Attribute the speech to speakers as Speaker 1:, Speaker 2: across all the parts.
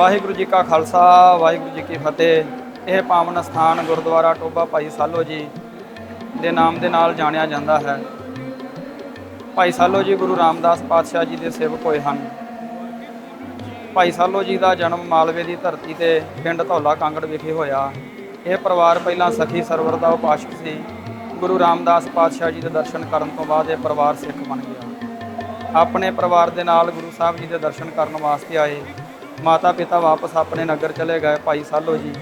Speaker 1: ਵਾਹਿਗੁਰੂ ਜੀ
Speaker 2: ਕਾ ਖਾਲਸਾ, ਵਾਹਿਗੁਰੂ ਜੀ ਕੀ ਫਤਿਹ। ਇਹ ਪਾਵਨ ਸਥਾਨ ਗੁਰਦੁਆਰਾ ਟੋਬਾ ਭਾਈ ਸਾਲੋ ਜੀ ਦੇ ਨਾਮ ਦੇ ਨਾਲ ਜਾਣਿਆ ਜਾਂਦਾ ਹੈ। ਭਾਈ ਸਾਲੋ ਜੀ ਗੁਰੂ ਰਾਮਦਾਸ ਪਾਤਸ਼ਾਹ ਜੀ ਦੇ ਸੇਵਕ ਹੋਏ ਹਨ। ਭਾਈ ਸਾਲੋ ਜੀ ਦਾ ਜਨਮ ਮਾਲਵੇ ਦੀ ਧਰਤੀ ਤੇ ਪਿੰਡ ਧੌਲਾ ਕਾਂਗੜ ਵਿਖੇ ਹੋਇਆ। ਇਹ ਪਰਿਵਾਰ ਪਹਿਲਾਂ ਸਖੀ ਸਰਵਰ ਦਾ ਉਪਾਸ਼ਕ ਸੀ। ਗੁਰੂ ਰਾਮਦਾਸ ਪਾਤਸ਼ਾਹ ਜੀ ਦੇ ਦਰਸ਼ਨ ਕਰਨ ਤੋਂ ਬਾਅਦ ਇਹ ਪਰਿਵਾਰ ਸਿੱਖ ਬਣ ਗਿਆ। ਆਪਣੇ ਪਰਿਵਾਰ ਦੇ ਨਾਲ ਗੁਰੂ ਸਾਹਿਬ ਜੀ ਦੇ ਦਰਸ਼ਨ ਕਰਨ ਵਾਸਤੇ ਆਏ। ਮਾਤਾ ਪਿਤਾ ਵਾਪਸ ਆਪਣੇ ਨਗਰ ਚਲੇ ਗਏ ਭਾਈ ਸਾਲੋ ਜੀ।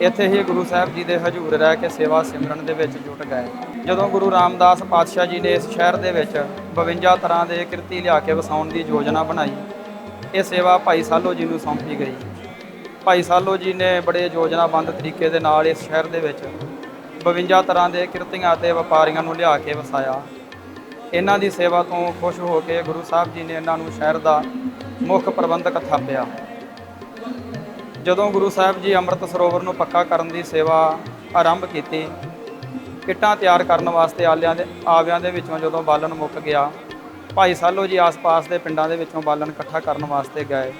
Speaker 2: ਇੱਥੇ ਹੀ ਗੁਰੂ ਸਾਹਿਬ ਜੀ ਦੇ ਹਜ਼ੂਰ ਰਹਿ ਕੇ ਸੇਵਾ ਸਿਮਰਨ ਦੇ ਵਿੱਚ ਜੁਟ ਗਏ। ਜਦੋਂ ਗੁਰੂ ਰਾਮਦਾਸ ਪਾਤਸ਼ਾਹ ਜੀ ਨੇ ਇਸ ਸ਼ਹਿਰ ਦੇ ਵਿੱਚ 52 ਤਰ੍ਹਾਂ ਦੇ ਕਿਰਤੀ ਲਿਆ ਕੇ ਵਸਾਉਣ ਦੀ ਯੋਜਨਾ ਬਣਾਈ, ਇਹ ਸੇਵਾ ਭਾਈ ਸਾਲੋ ਜੀ ਨੂੰ ਸੌਂਪੀ ਗਈ। ਭਾਈ ਸਾਲੋ ਜੀ ਨੇ ਬੜੇ ਯੋਜਨਾਬੰਦ ਤਰੀਕੇ ਦੇ ਨਾਲ ਇਸ ਸ਼ਹਿਰ ਦੇ ਵਿੱਚ 52 ਤਰ੍ਹਾਂ ਦੇ ਕਿਰਤੀਆਂ ਅਤੇ ਵਪਾਰੀਆਂ ਨੂੰ ਲਿਆ ਕੇ ਵਸਾਇਆ। ਇਹਨਾਂ ਦੀ ਸੇਵਾ ਤੋਂ ਖੁਸ਼ ਹੋ ਕੇ ਗੁਰੂ ਸਾਹਿਬ ਜੀ ਨੇ ਇਹਨਾਂ ਨੂੰ ਸ਼ਹਿਰ ਦਾ ਮੁੱਖ ਪ੍ਰਬੰਧਕ ਥਾਪਿਆ। ਜਦੋਂ ਗੁਰੂ ਸਾਹਿਬ ਜੀ ਅੰਮ੍ਰਿਤ ਸਰੋਵਰ ਨੂੰ ਪੱਕਾ ਕਰਨ ਦੀ ਸੇਵਾ ਆਰੰਭ ਕੀਤੀ ਇੱਟਾਂ ਤਿਆਰ ਕਰਨ ਵਾਸਤੇ ਆਲਿਆਂ ਦੇ ਆਵਿਆਂ ਦੇ ਵਿੱਚੋਂ ਜਦੋਂ ਬਾਲਣ ਮੁੱਕ ਗਿਆ, ਭਾਈ ਸਾਲੋ ਜੀ ਆਸ-ਪਾਸ ਦੇ ਪਿੰਡਾਂ ਦੇ ਵਿੱਚੋਂ ਬਾਲਣ ਇਕੱਠਾ ਕਰਨ ਵਾਸਤੇ ਗਏ।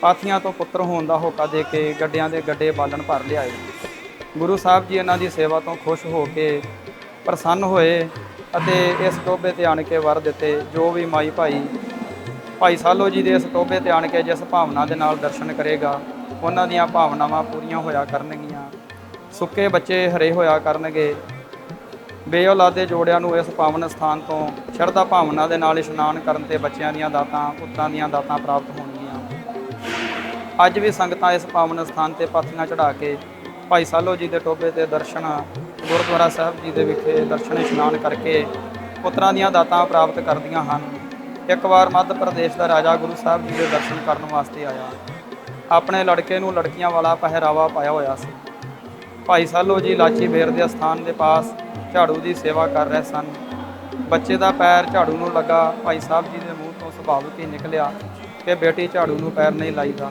Speaker 2: ਪਾਥੀਆਂ ਤੋਂ ਪੁੱਤਰ ਹੋਣ ਦਾ ਹੋਕਾ ਦੇ ਕੇ ਗੱਡਿਆਂ ਦੇ ਗੱਡੇ ਬਾਲਣ ਭਰ ਲਿਆਏ। ਗੁਰੂ ਸਾਹਿਬ ਜੀ ਇਹਨਾਂ ਦੀ ਸੇਵਾ ਤੋਂ ਖੁਸ਼ ਹੋ ਕੇ ਪ੍ਰਸੰਨ ਹੋਏ ਅਤੇ ਇਸ ਟੋਬੇ ਤੇ ਆਣ ਕੇ ਵਰ ਦਿੱਤੇ। ਜੋ ਵੀ ਮਾਈ ਭਾਈ ਭਾਈ ਸਾਲੋ ਜੀ ਦੇ ਇਸ ਟੋਬੇ ਤੇ ਆਣ ਕੇ ਜਿਸ ਭਾਵਨਾ ਦੇ ਨਾਲ ਦਰਸ਼ਨ ਕਰੇਗਾ ਉਹਨਾਂ ਦੀਆਂ ਭਾਵਨਾਵਾਂ ਪੂਰੀਆਂ ਹੋਇਆ ਕਰਨਗੀਆਂ। ਸੁੱਕੇ ਬੱਚੇ ਹਰੇ ਹੋਇਆ ਕਰਨਗੇ। ਬੇਔਲਾਦੇ ਜੋੜਿਆਂ ਨੂੰ ਇਸ ਪਾਵਨ ਸਥਾਨ ਤੋਂ ਸ਼ਰਧਾ ਭਾਵਨਾ ਦੇ ਨਾਲ ਇਸ਼ਨਾਨ ਕਰਨ ਤੇ ਬੱਚਿਆਂ ਦੀਆਂ ਦਾਤਾਂ, ਪੁੱਤਾਂ ਦੀਆਂ ਦਾਤਾਂ ਪ੍ਰਾਪਤ ਹੋਣਗੀਆਂ। ਅੱਜ ਵੀ ਸੰਗਤਾਂ ਇਸ ਪਾਵਨ ਸਥਾਨ ਤੇ ਪਾਥੀਆਂ ਚੜਾ ਕੇ ਭਾਈ ਸਾਲੋ ਜੀ ਦੇ ਟੋਬੇ ਤੇ ਦਰਸ਼ਨ, ਗੁਰਦੁਆਰਾ ਸਾਹਿਬ ਜੀ ਦੇ ਵਿਖੇ ਦਰਸ਼ਨ ਇਸ਼ਨਾਨ ਕਰਕੇ ਪੁੱਤਰਾਂ ਦੀਆਂ ਦਾਤਾਂ ਪ੍ਰਾਪਤ ਕਰਦੀਆਂ ਹਨ। ਇੱਕ ਵਾਰ ਮੱਧ ਪ੍ਰਦੇਸ਼ ਦਾ ਰਾਜਾ ਗੁਰੂ ਸਾਹਿਬ ਜੀ ਦੇ ਦਰਸ਼ਨ ਕਰਨ ਵਾਸਤੇ ਆਇਆ। ਆਪਣੇ ਲੜਕੇ ਨੂੰ ਲੜਕੀਆਂ ਵਾਲਾ ਪਹਿਰਾਵਾ ਪਾਇਆ ਹੋਇਆ ਸੀ। ਭਾਈ ਸਾਲੋ ਜੀ ਲਾਚੀ ਬੇਰ ਦੇ ਸਥਾਨ ਦੇ ਪਾਸ ਝਾੜੂ ਦੀ ਸੇਵਾ ਕਰ ਰਹੇ ਸਨ। ਬੱਚੇ ਦਾ ਪੈਰ ਝਾੜੂ ਨੂੰ ਲੱਗਾ, ਭਾਈ ਸਾਹਿਬ ਜੀ ਦੇ ਮੂੰਹ ਤੋਂ ਸੁਭਾਵਿਕ ਹੀ ਨਿਕਲਿਆ ਕਿ ਬੇਟੀ ਝਾੜੂ ਨੂੰ ਪੈਰ ਨਹੀਂ ਲਾਈਦਾ।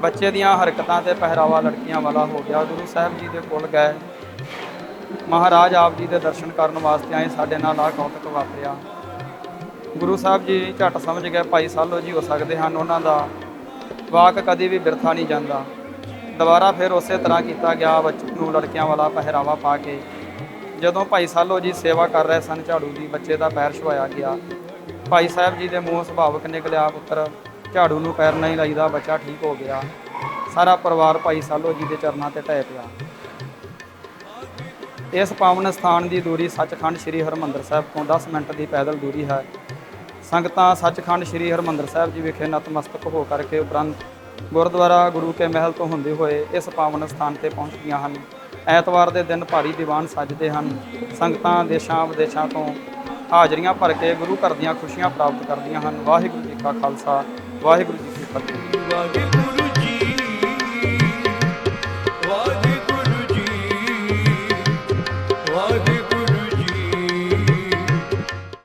Speaker 2: ਬੱਚੇ ਦੀਆਂ ਹਰਕਤਾਂ ਤੇ ਪਹਿਰਾਵਾ ਲੜਕੀਆਂ ਵਾਲਾ ਹੋ ਗਿਆ। ਗੁਰੂ ਸਾਹਿਬ ਜੀ ਦੇ ਕੋਲ ਗਏ। ਮਹਾਰਾਜ ਆਪ ਜੀ ਦੇ ਦਰਸ਼ਨ ਕਰਨ ਵਾਸਤੇ ਆਏ, ਸਾਡੇ ਨਾਲ ਆ ਕੌਤਕ ਵਾਪਰਿਆ। ਗੁਰੂ ਸਾਹਿਬ ਜੀ ਝਟ ਸਮਝ ਗਏ, ਭਾਈ ਸਾਲੋ ਜੀ ਹੋ ਸਕਦੇ ਹਨ, ਉਹਨਾਂ ਦਾ ਵਾਕ ਕਦੀ ਵੀ ਬਿਰਥਾ ਨਹੀਂ ਜਾਂਦਾ। ਦੁਬਾਰਾ ਫਿਰ ਉਸੇ ਤਰ੍ਹਾਂ ਕੀਤਾ ਗਿਆ, ਬੱਚੇ, ਨੂੰ ਲੜਕਿਆਂ ਵਾਲਾ ਪਹਿਰਾਵਾ ਪਾ ਕੇ। ਜਦੋਂ ਭਾਈ ਸਾਲੋ ਜੀ ਸੇਵਾ ਕਰ ਰਹੇ ਸਨ, ਝਾੜੂ ਦੀ ਬੱਚੇ ਦਾ ਪੈਰ ਛੁਆਇਆ ਗਿਆ। ਭਾਈ ਸਾਹਿਬ ਜੀ ਦੇ ਮੂੰਹ ਸੁਭਾਵਕ ਨਿਕਲਿਆ, ਪੁੱਤਰ, ਝਾੜੂ ਨੂੰ ਪੈਰ ਨਹੀਂ ਲਾਈਦਾ, ਬੱਚਾ ਠੀਕ ਹੋ ਗਿਆ। ਸਾਰਾ ਪਰਿਵਾਰ ਭਾਈ ਸਾਲੋ ਜੀ ਦੇ ਚਰਨਾਂ ਤੇ ਢਹਿ ਪਿਆ। ਇਸ ਪਾਵਨ ਸਥਾਨ ਦੀ ਦੂਰੀ ਸੱਚਖੰਡ ਸ੍ਰੀ ਹਰਮੰਦਰ ਸਾਹਿਬ ਤੋਂ 10 ਮਿੰਟ ਦੀ ਪੈਦਲ ਦੂਰੀ ਹੈ। ਸੰਗਤਾਂ ਸੱਚਖੰਡ ਸ੍ਰੀ ਹਰਮੰਦਰ ਸਾਹਿਬ ਜੀ ਵਿਖੇ ਨਤਮਸਤਕ ਹੋ ਕਰਕੇ ਉਪਰੰਤ ਗੁਰਦੁਆਰਾ ਗੁਰੂ ਕੇ ਮਹਿਲ ਤੋਂ ਹੁੰਦੇ ਹੋਏ ਇਸ ਪਾਵਨ ਸਥਾਨ ਤੇ ਪਹੁੰਚਦੀਆਂ ਹਨ। ਐਤਵਾਰ ਦੇ ਦਿਨ ਭਾਰੀ ਦੀਵਾਨ ਸੱਜਦੇ ਹਨ। ਸੰਗਤਾਂ ਦੇਸ਼ਾਂ ਵਿਦੇਸ਼ਾਂ ਤੋਂ ਹਾਜ਼ਰੀਆਂ ਭਰ ਕੇ ਗੁਰੂ ਘਰ ਦੀਆਂ ਖੁਸ਼ੀਆਂ ਪ੍ਰਾਪਤ ਕਰਦੀਆਂ ਹਨ। ਵਾਹਿਗੁਰੂ ਜੀ ਕਾ ਖਾਲਸਾ, ਵਾਹਿਗੁਰੂ ਜੀ ਕੀ ਫਤਿਹ।